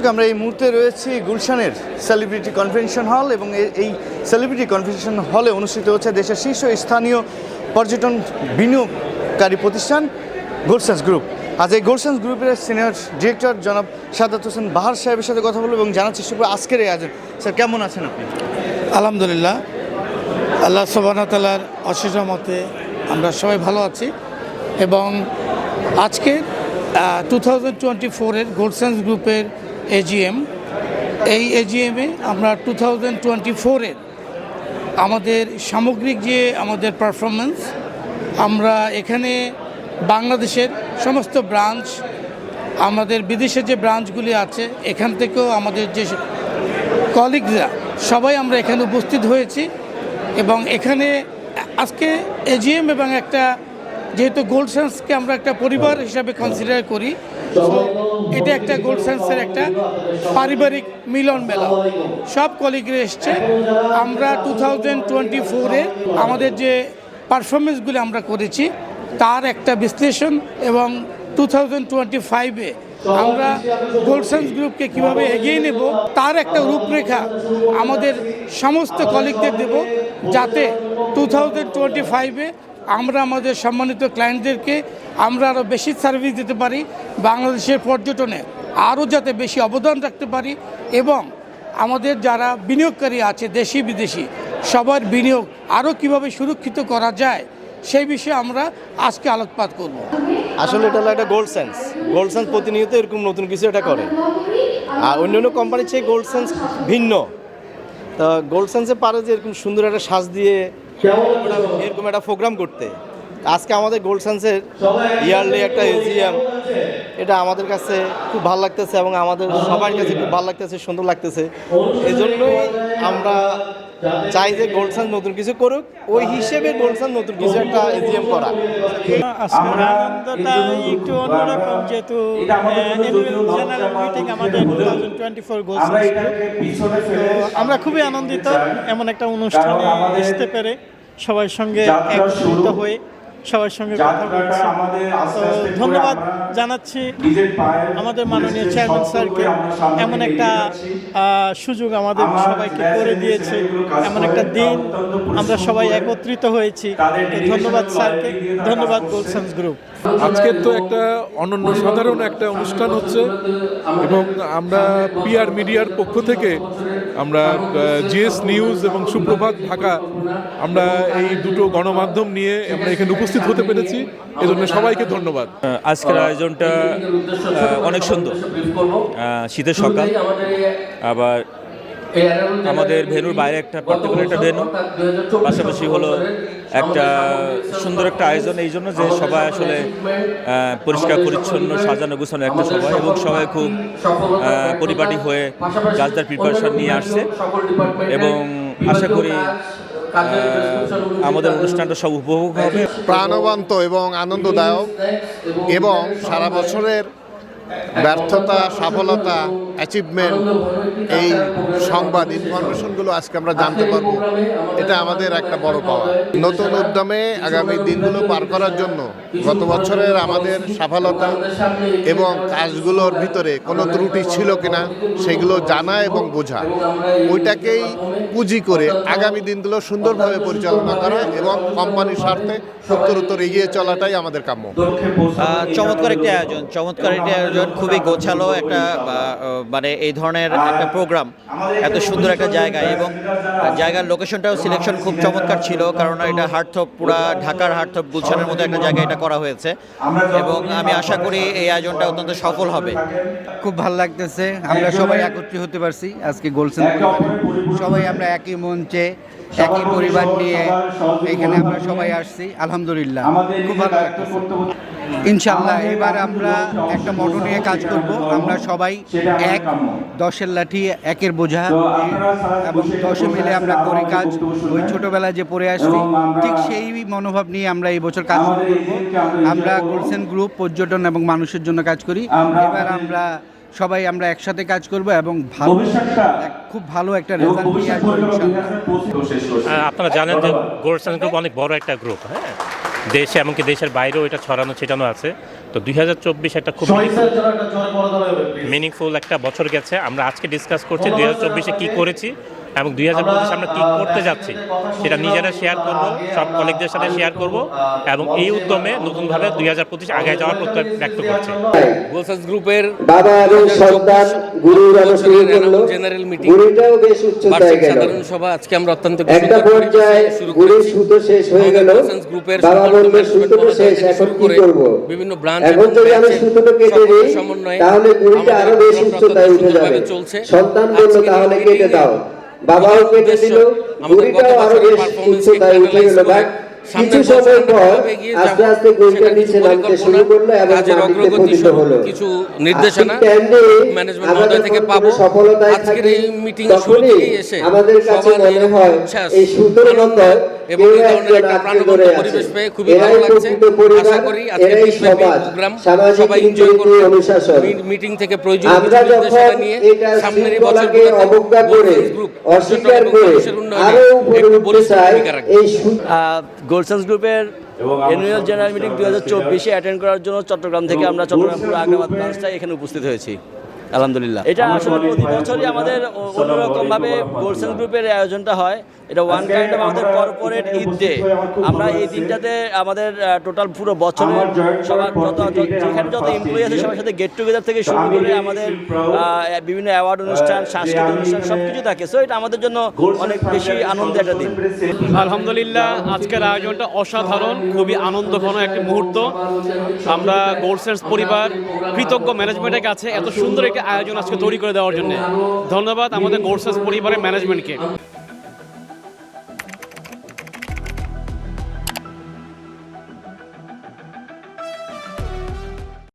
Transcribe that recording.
আমরা এই মুহূর্তে রয়েছি গুলশানের সেলিব্রিটি কনভেনশন হল এবং এই সেলিব্রিটি কনভেনশন হলে অনুষ্ঠিত হচ্ছে দেশের শীর্ষ স্থানীয় পর্যটন বিনিয়োগকারী প্রতিষ্ঠান গোলসান্স গ্রুপ আজ এই গোলসান্স গ্রুপের সিনিয়র ডিরেক্টর জনাব সাদাত হোসেন বাহার সাহেবের সাথে কথা বলব এবং চেষ্টা করব আজকের এই আয়োজন। স্যার, কেমন আছেন আপনি? আলহামদুলিল্লাহ। আল্লাহ সোবানা তালার অশেষ মতে আমরা সবাই ভালো আছি এবং আজকে টু থাউজেন্ড টোয়েন্টি ফোরের গোলসেন্স গ্রুপের এজিএম এই এজিএমে আমরা টু থাউজেন্ড টোয়েন্টি ফোরের আমাদের সামগ্রিক যে আমাদের পারফরমেন্স আমরা এখানে বাংলাদেশের সমস্ত ব্রাঞ্চ আমাদের বিদেশে যে ব্রাঞ্চগুলি আছে, এখান থেকেও আমাদের যে কলিগরা সবাই আমরা এখানে উপস্থিত হয়েছি এবং এখানে আজকে এজিএম এবং একটা যেহেতু গোল্ড সায়েন্সকে আমরা একটা পরিবার হিসাবে কনসিডার করি এটা একটা গোল্ড সায়েন্সের একটা পারিবারিক মিলন মেলা। সব কলিগরা এসছে। আমরা টু থাউজেন্ড টোয়েন্টি ফোরে আমাদের যে পারফরমেন্সগুলি আমরা করেছি, তার একটা বিশ্লেষণ এবং টু থাউজেন্ড টোয়েন্টি ফাইভে আমরা গোলসেন্স গ্রুপকে কীভাবে এগিয়ে নেব, তার একটা রূপরেখা আমাদের সমস্ত কলিগদের দেব, যাতে টু থাউজেন্ড টোয়েন্টি ফাইভে আমরা আমাদের সম্মানিত ক্লায়েন্টদেরকে আমরা আরও বেশি সার্ভিস দিতে পারি, বাংলাদেশের পর্যটনে আরও যাতে বেশি অবদান রাখতে পারি এবং আমাদের যারা বিনিয়োগকারী আছে, দেশি বিদেশি, সবার বিনিয়োগ আরও কীভাবে সুরক্ষিত করা যায়, সেই বিষয়ে আমরা আজকে আলোকপাত করব। আসলে এটা হলো একটা গোল্ড সেন্স গোল্ড সেন্স প্রতিনিয়ত এরকম নতুন কিছু এটা করে। আর অন্য অন্য কোম্পানির চেয়ে গোল্ড সেন্স ভিন্ন। তা গোল্ড সেন্সে পারে যে এরকম সুন্দর একটা সাজ দিয়ে এরকম একটা প্রোগ্রাম করতে। আজকে আমাদের গোল্ড সান্সের ইয়ারলি একটা এজিএম এটা আমাদের কাছে খুব ভালো লাগতেছে এবং আমাদের সবার কাছে খুব ভালো লাগতেছে সুন্দর লাগতেছে। এই জন্যই আমরা চাই যে গোলসান নতুন কিছু করুক ওই হিসেবে গোলসান নতুন কিছু একটা এজিএম করা। আনন্দটা একটু অন্যরকম যেহেতু জেনারেল মিটিং আমাদের টু থাউজেন্ড টোয়েন্টি ফোর তো আমরা খুবই আনন্দিত। এমন একটা অনুষ্ঠানে আসতে পেরে সবার সঙ্গে একত্রিত হয়ে সবার সঙ্গে কথা বলছি। তো ধন্যবাদ জানাচ্ছি আমাদের মাননীয় চেয়ারম্যান স্যারকে। এমন একটা সুযোগ আমাদের সবাইকে করে দিয়েছে। এমন একটা দিন আমরা সবাই একত্রিত হয়েছি। ধন্যবাদ স্যারকে। ধন্যবাদ গোলসেন্স গ্রুপ। আজকের তো একটা অনন্য সাধারণ একটা অনুষ্ঠান হচ্ছে এবং আমরা পিআর মিডিয়ার পক্ষ থেকে আমরা জিএস নিউজ এবং সুপ্রভাত ঢাকা আমরা এই দুটো গণমাধ্যম নিয়ে আমরা এখানে উপস্থিত হতে পেরেছি। এজন্য সবাইকে ধন্যবাদ। আজকের আয়োজনটা অনেক সুন্দর। শীতের সকাল। আবার আমাদের ভেনুর বাইরে একটা পার্টিকুলার একটা ভেনু পাশাপাশি হলো একটা সুন্দর একটা আয়োজন এই জন্য যে সবাই আসলে পরিষ্কার পরিচ্ছন্ন সাজানো গুছানো একটা সবাই এবং সবাই খুব পরিপাটি হয়ে যার যার প্রিপারেশন নিয়ে আসছে। এবং আশা করি আমাদের অনুষ্ঠানটা সব উপভোগ হবে। প্রাণবন্ত এবং আনন্দদায়ক এবং সারা বছরের ব্যর্থতা, সফলতা অ্যাচিভমেন্ট এই সংবাদ ইনফরমেশনগুলো আজকে আমরা জানতে পারব। এটা আমাদের একটা বড় পাওয়া। নতুন উদ্যমে আগামী দিনগুলো পার করার জন্য গত বছরের আমাদের সফলতা এবং কাজগুলোর ভিতরে কোনো ত্রুটি ছিল কিনা সেগুলো জানা এবং বোঝা। ওইটাকেই পুঁজি করে আগামী দিনগুলো সুন্দরভাবে পরিচালনা করা এবং কোম্পানির স্বার্থে উত্তরোত্তর এগিয়ে চলাটাই আমাদের কাম্য। চমৎকার একটি আয়োজন, চমৎকার একটি আয়োজন। খুবই গোছালো একটা বা, মানে এই ধরনের একটা প্রোগ্রাম এত সুন্দর একটা জায়গা এবং জায়গার লোকেশনটাও সিলেকশন খুব চমৎকার ছিল কারণ এটা হার্টথপ পুরা ঢাকার হার্টথপ গুলশানের মতো একটা জায়গায় এটা করা হয়েছে। এবং আমি আশা করি এই আয়োজনটা অত্যন্ত সফল হবে। খুব ভালো লাগতেছে আমরা সবাই একত্রিত হতে পারছি আজকে গোলসেন সবাই আমরা একই মঞ্চে একই পরিবার নিয়ে এখানে আমরা সবাই আসছি আলহামদুলিল্লাহ। খুব ভালো লাগতেছে। ইনশাল্লাহ এবার আমরা একটা মটো নিয়ে কাজ করব। আমরা সবাই এক দশের লাঠি একের বোঝা এবং দশে মিলে আমরা করি কাজ। ওই ছোটবেলায় যে পড়ে আসছি ঠিক সেই মনোভাব নিয়ে আমরা এই বছর কাজ শুরু করব। আমরা গোলসেন গ্রুপ পর্যটন এবং মানুষের জন্য কাজ করি। এবার আমরা সবাই আমরা একসাথে কাজ করব এবং ভালো এক- খুব ভালো একটা রেজাল্ট নিয়ে আসব আপনারা জানেন যে গোল্ড সায়েন্স গ্রুপ অনেক বড় একটা গ্রুপ হ্যাঁ। দেশে এমনকি দেশের বাইরেও এটা ছড়ানো ছিটানো আছে। তো দুই একটা খুব মিনিংফুল একটা বছর গেছে। আমরা আজকে ডিসকাস করছি দুই হাজার চব্বিশে কী করেছি এবং দুই হাজার পঁচিশে আমরা কী করতে যাচ্ছি সেটা নিজেরা শেয়ার করব সব কলিগদের সাথে শেয়ার করব এবং এই উদ্যমে নতুনভাবে দুই হাজার পঁচিশ আগায় যাওয়ার প্রত্যয় ব্যক্ত করছি। গোলসাস গ্রুপের বাবা এবং সন্তান গুরুর শুরু করল জেনারেল মিটিং বার্ষিক সাধারণ সভা আজকে আমরা অত্যন্ত শুরু করেছি। সুতো শেষ হয়ে গেল। গোলসাস গ্রুপের বিভিন্ন ব্রাঞ্চ এখন যদি আমি সুতোটা কেটে দিই তাহলে গুড়িটা আরও বেশি উচ্চতায় উঠে যাবে। সন্তান বলল তাহলে কেটে দাও। বাবাও কেটে দিল। গুড়িটাও আরও বেশি উচ্চতায় উঠে গেল। ভাই বাট কিছু সময় পর আস্তে আস্তে সেটার নিচে নামতে শুরু করল এবং কাজের মাটিতে অগ্রগতি পতিত হলো। কিছু নির্দেশনা ম্যানেজমেন্ট মহোদয় থেকে পাবো। সফলতায় আজকের থাকি, এই মিটিং শুরু এসে আমাদের কাছে মনে হয় এই সুতোর আনন্দ এবং এই ধরনের একটা প্রাণবন্ত পরিবেশ পেয়ে খুবই ভালো লাগছে। আশা করি আজকের এরাই প্রোগ্রাম সবাই এনজয় করবে। মিটিং থেকে প্রয়োজনীয় আমরা যখন নিয়ে সামনের বছরগুলোতে অবজ্ঞা করে অস্বীকার করে আরও উপরে উঠতে চাই এই গোলসেন্স গ্রুপের অ্যানুয়াল জেনারেল মিটিং দু হাজার চব্বিশে অ্যাটেন্ড করার জন্য চট্টগ্রাম থেকে আমরা চট্টগ্রামপুর আগ্রাবাদ ব্রাঞ্চটা এখানে উপস্থিত হয়েছি। আলহামদুলিল্লাহ। এটা আসলে প্রতি বছরই আমাদের অন্যরকমভাবে গোলসেন্স গ্রুপের আয়োজনটা হয়। এটা ওয়ান কাইন্ড অফ আমাদের কর্পোরেট ঈদ ডে আমরা এই দিনটাতে আমাদের টোটাল পুরো বছরের সবার যত যত- যেখানে যত এমপ্লয়ি আছে সবার সাথে গেট টুগেদার থেকে শুরু করে আমাদের আহ, বিভিন্ন অ্যাওয়ার্ড অনুষ্ঠান সাংস্কৃতিক অনুষ্ঠান সব কিছু থাকে। সো এটা আমাদের জন্য অনেক বেশি আনন্দের একটা দিন। আলহামদুলিল্লাহ আজকের আয়োজনটা অসাধারণ খুবই আনন্দঘন একটি মুহূর্ত। আমরা গোলসেন্স পরিবার কৃতজ্ঞ ম্যানেজমেন্টের কাছে এত সুন্দর একটি আয়োজন আজকে তৈরি করে দেওয়ার জন্য। ধন্যবাদ আমাদের গোলসেন্স পরিবারের ম্যানেজমেন্টকে